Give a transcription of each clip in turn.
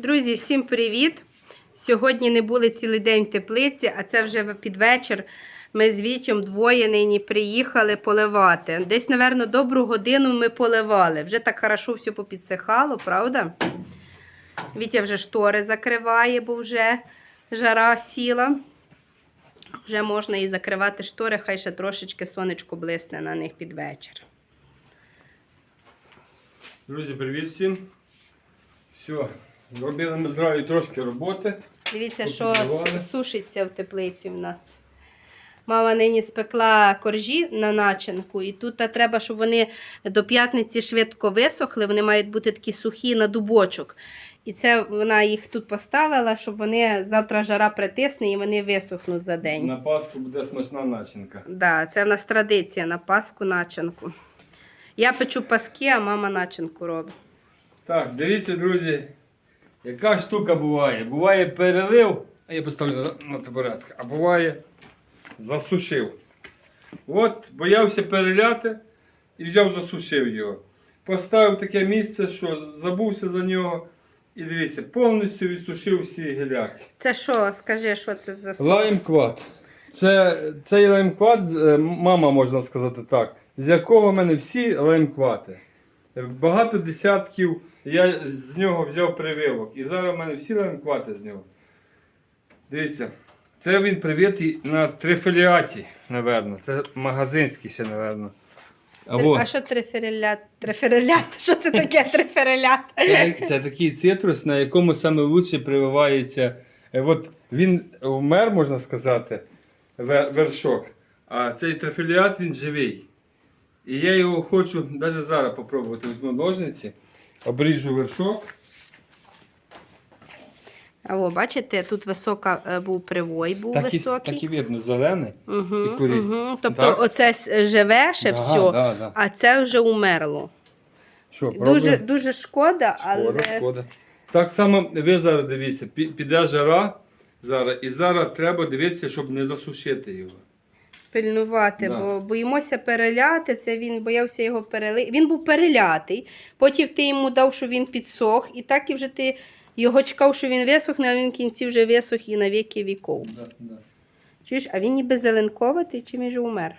Друзі, всім привіт! Сьогодні не були цілий день в теплиці, а це вже під вечір. Ми з Вітєм двоє нині приїхали поливати. Десь, напевно, добру годину ми поливали. Вже так хорошо все попідсихало, правда? Вітя вже штори закриває, бо вже жара сіла. Вже можна і закривати штори, хай ще трошечки сонечко блисне на них під вечір. Друзі, привіт всім. Все, зробили ми з Раєю трошки роботи. Дивіться, що сушиться в теплиці в нас. Мама нині спекла коржі на начинку, і тут та треба, щоб вони до п'ятниці швидко висохли. Вони мають бути такі сухі на дубочок. І це вона їх тут поставила, щоб вони завтра жара притисне і вони висохнуть за день. На Пасху буде смачна начинка. Да, це в нас традиція на Пасху начинку. Я печу паски, а мама начинку робить. Так, дивіться, друзі, яка штука буває. Буває перелив, а я поставлю на, на табуретку, а буває засушив. От, боявся переляти і взяв, засушив його. Поставив таке місце, що забувся за нього. І дивіться, повністю відсушив всі гіляки. Це що? Скажи, що це за сок? Лаймквад. Це, цей лаймквад, е, мама можна сказати так, з якого в мене всі лаймквати. Багато десятків я з нього взяв прививок. І зараз в мене всі лаймквати з нього. Дивіться, це він привитий на трифеліаті, напевно. Це магазинський ще, напевно. А А що триферелят? Триферелят? Що це таке триферелят? це, це такий цитрус, на якому саме лучше прививається. Е, От він вмер, можна сказати, вершок. А цей трофіліат він живий. І я його хочу навіть зараз попробувати. Візьму ножниці, обріжу вершок. О, бачите, тут висока е, був привой, був Так і, високий. так і видно, зелений. Угу, і курі. угу. Тобто Так? оце с- живе ще Да, все, да, да. а це вже умерло. Що, Дуже, пробуємо? дуже шкода, але Шкода, шкода. Так само ви зараз дивіться, пі- піде жара зараз, і зараз треба дивитися, щоб не засушити його. Пильнувати, Да. бо боїмося переляти. Це він боявся його перелити. Він був перелятий. Потім ти йому дав, що він підсох, і так і вже ти його чекав, що він висохне, а він в кінці вже висох і на віки віков. Да, да. Чуєш, а він ніби зеленковатий, чи він вже умер?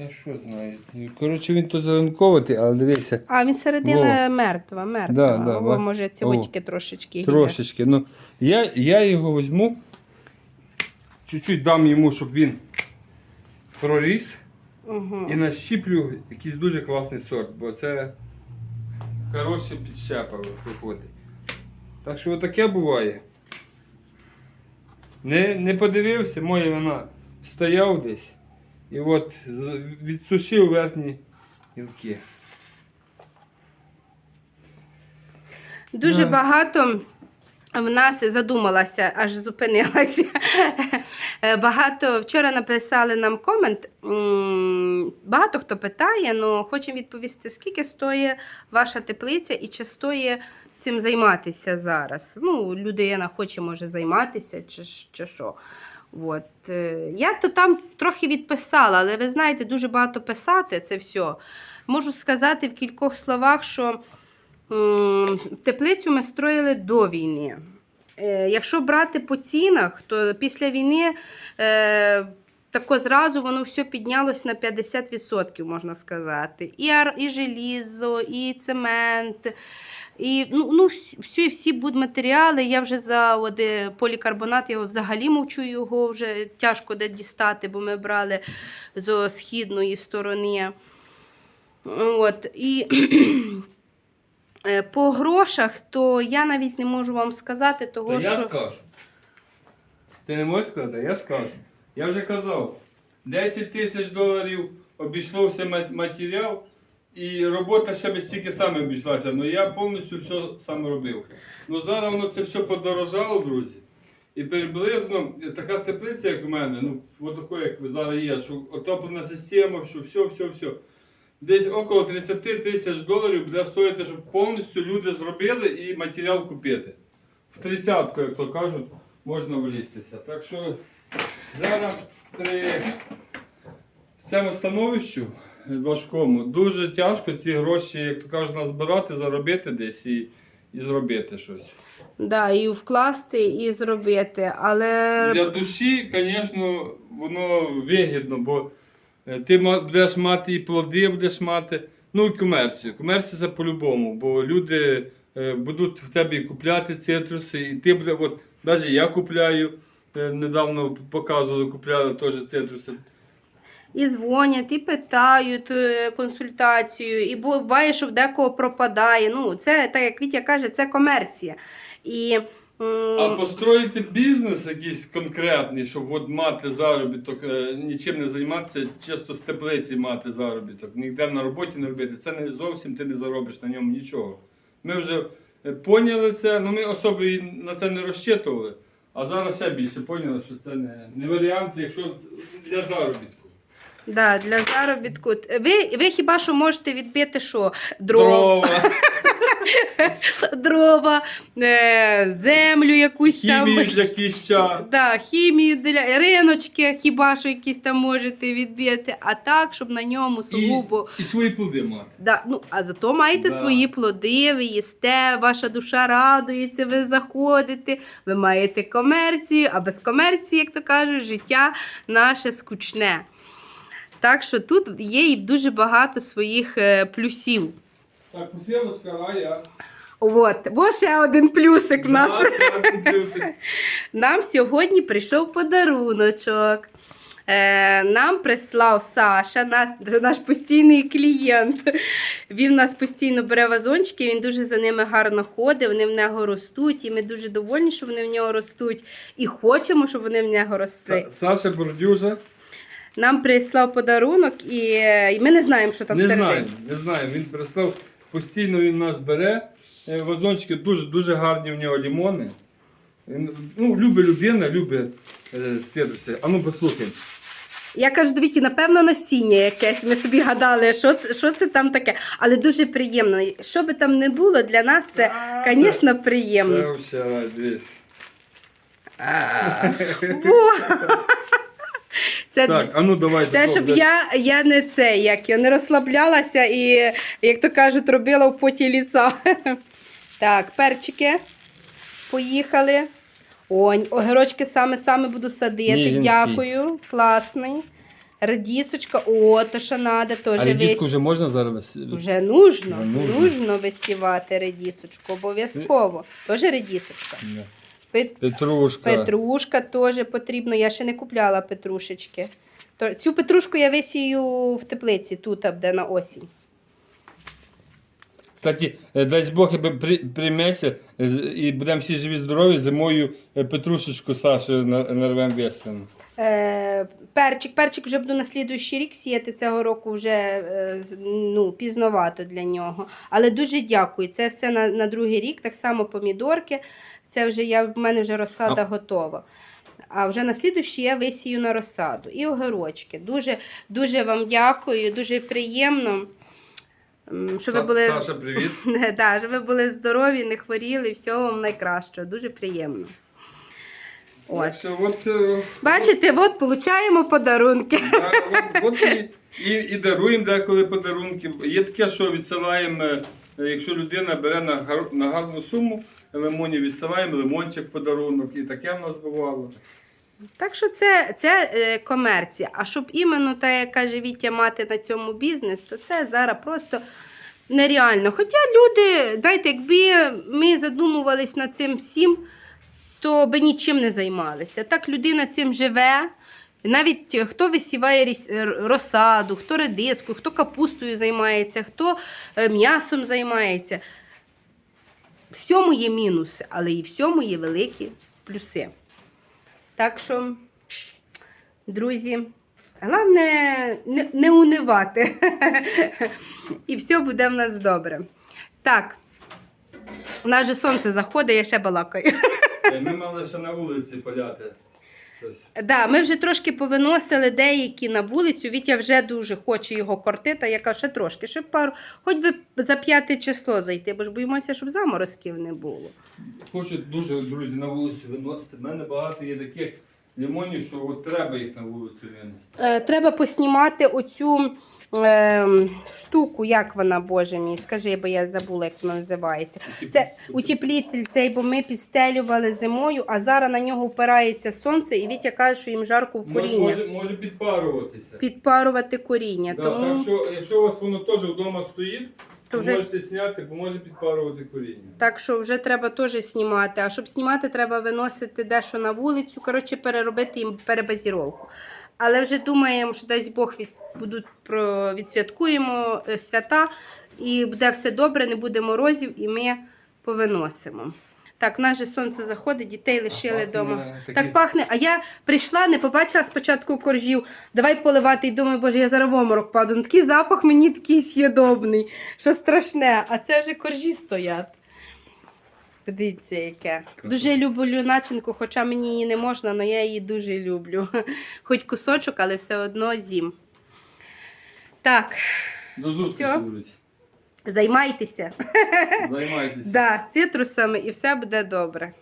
Я що знаю. Коротше, він то зеленковатий, але дивися, А, він середина мертва, мертва. Да, да, О, може, ці о. очки трошечки. є. трошечки. Ну, я, я його візьму, чуть-чуть дам йому, щоб він проріс. Угу. І нащіплю якийсь дуже класний сорт, бо це хороше підщепа виходить. Так що отаке буває. Не, не подивився, моя вона стояв десь і от відсушив верхні гілки. Дуже Да. багато в нас задумалася, аж зупинилася. Е, Багато вчора написали нам комент. Багато хто питає, але хочемо відповісти, скільки стоїть ваша теплиця і чи стоїть цим займатися зараз. Ну, людина хоче може займатися чи, чи що. От. е, Я то там трохи відписала, але ви знаєте, дуже багато писати це все. Можу сказати в кількох словах, що теплицю ми строїли до війни. Е, Якщо брати по цінах, то після війни е, тако зразу воно все піднялось на 50%, можна сказати. І, і желізо, і цемент, і ну, ну, всі, всі будматеріали. Я вже за от, е, полікарбонат, я взагалі мовчу його вже тяжко де дістати, бо ми брали з східної сторони. От, і по грошах, то я навіть не можу вам сказати, того, То я скажу. Ти не можеш сказати, я скажу. Я вже казав, 10 тисяч доларів обійшлося матеріал, і робота ще би стільки саме обійшлася, але я повністю все сам робив. Ну зараз воно це все подорожало, друзі. І приблизно така теплиця, як у мене, ну, от такої, як ви зараз є, що отоплена система, що все, все, все. Десь около 30 тисяч доларів буде стоїти, щоб повністю люди зробили і матеріал купити. В тридцятку, як то кажуть, можна влізтися. Так що зараз при цьому становищу важкому дуже тяжко ці гроші, як то кажуть, назбирати, заробити десь. І, і зробити щось. Да, і вкласти, і зробити. Але Для душі, звісно, воно вигідно, бо ти ма- будеш мати і плоди, будеш мати. Ну і комерцію. Комерція це по-любому, бо люди е, будуть в тебе купляти цитруси, і ти буде, от навіть я купляю, е, недавно показували, купляли теж цитруси. і дзвонять, і питають е, консультацію, і буває, що в декого пропадає. Ну, це, так як Вітя каже, це комерція. І, А построїти бізнес якийсь конкретний, щоб от мати заробіток, е, нічим не займатися, чисто з теплиці мати заробіток, ніде на роботі не робити, це не зовсім ти не заробиш на ньому нічого. Ми вже е, поняли це, ну ми особо і на це не розчитували, а зараз ще більше поняли, що це не, не варіант, якщо для заробітку. да, для заробітку. Ви, ви хіба що можете відбити що? Дров, Дрова, дрова, е, землю якусь там. кіща. Да, хімію для риночки, хіба що якісь там можете відбити, а так, щоб на ньому сугубо. і свої плоди мати. Да, ну, а зато маєте Да. свої плоди, ви їсте, ваша душа радується, ви заходите, ви маєте комерцію, а без комерції, як то кажуть, життя наше скучне. Так що тут є і дуже багато своїх е, плюсів. Так, посілочка, а я. От, ось ще один плюсик в нас. Да, ще один плюсик. Нам сьогодні прийшов подаруночок. Е, нам прислав Саша, наш, наш постійний клієнт. Він нас постійно бере вазончики, він дуже за ними гарно ходить, вони в нього ростуть, і ми дуже довольні, що вони в нього ростуть. І хочемо, щоб вони в нього росли. Са- Саша Бордюжа. Нам прислав подарунок, і, е, і ми не знаємо, що там не всередині. знаємо, не знаємо. Він прислав, постійно він нас бере. Е, Вазончики дуже, дуже гарні в нього лімони. Ну, любить людина, любить цитруси. А ну послухай. Я кажу, дивіться, напевно, насіння якесь. Ми собі гадали, що це, що це там таке. Але дуже приємно. Що би там не було, для нас це, звісно, приємно. Це все дивись. Це, Так, а ну давайте. це щоб я, я не це, як я не розслаблялася і, як то кажуть, робила в поті ліца. Так, перчики. Поїхали. О, огірочки саме-саме буду садити. Ніжинський. Дякую. Класний. Редісочка. О, то що треба, теж А редиску весь. вже можна зараз? Вже нужно, Вже нужно. нужно висівати редісочку, обов'язково. Теж редісочка. Ні. Пет- Петрушка. Петрушка теж потрібно. Я ще не купляла петрушечки. То- Цю петрушку я висію в теплиці, тут, де на осінь. Кстати, е, дасть Бог якби при- прийметься е, з- і будемо всі живі здорові, зимою е, петрушечку Саші нарвемо весело. Е, перчик, перчик вже буду на слідуючий рік сіяти. Цього року вже е, ну, пізновато для нього. Але дуже дякую. Це все на, на другий рік. Так само помідорки. Це вже я, в мене вже розсада А- готова. А вже на слідуючий я висію на розсаду. І огірочки. Дуже, дуже вам дякую, дуже приємно. м, Що ви були Саша, привіт. да, щоб ви були здорові, не хворіли, всього вам найкращого. Дуже приємно. От. Що от, е, Бачите, от получаємо подарунки. Да, от, от і, і, і даруємо деколи подарунки. Є таке, що відсилаємо, е, якщо людина бере на, гар- на гарну суму лимонів, відсилаємо лимончик подарунок. І таке в нас бувало. Так що це, це е, комерція. А щоб іменно, так як каже Вітя, мати на цьому бізнес, то це зараз просто нереально. Хоча люди, знаєте, якби ми задумувались над цим всім, то би нічим не займалися. Так людина цим живе. Навіть е, хто висіває е, розсаду, хто редиску, хто капустою займається, хто е, м'ясом займається. Всьому є мінуси, але і всьому є великі плюси. Так що, друзі, головне не, унивати. І все буде в нас добре. Так, у нас же сонце заходить, я ще балакаю. Ми мали ще на вулиці поляти. Щось. Да, ми вже трошки повиносили деякі на вулицю. Вітя вже дуже хоче його кортити. Я кажу, ще трошки, ще пару, хоч би за п'яте число зайти, бо ж боїмося, щоб заморозків не було. Хочу дуже, друзі, на вулицю виносити. У мене багато є таких лимонів, що от треба їх на вулицю винести. Е, треба поснімати оцю е, штуку, як вона, боже мій, скажи, бо я забула, як вона називається. Це утеплітель цей, бо ми підстелювали зимою, а зараз на нього впирається сонце, і Вітя каже, що їм жарко в Може, коріння. може, може підпаруватися. Підпарувати коріння. Да, Тому Так що, якщо у вас воно теж вдома стоїть, То вже- можете зняти, бо може підпарувати коріння. Так що вже треба теж знімати. А щоб знімати, треба виносити дещо на вулицю. Коротше, переробити їм перебазіровку. Але вже думаємо, що дасть Бог від, будуть про відсвяткуємо е, свята, і буде все добре, не буде морозів, і ми повиносимо. Так, в нас же сонце заходить, дітей лишили вдома. Так пахне. А я прийшла, не побачила спочатку коржів. Давай поливати і думаю, боже, я зараз в оморок паду. Ну, такий запах мені такий с'єдобний, що страшне. А це вже коржі стоять. Подивіться, яке. Дуже люблю начинку, хоча мені її не можна, але я її дуже люблю. Хоч кусочок, але все одно зім. Так, До зустрічі, Всьо. друзі. Займайтеся Займайтеся. да, цитрусами і все буде добре.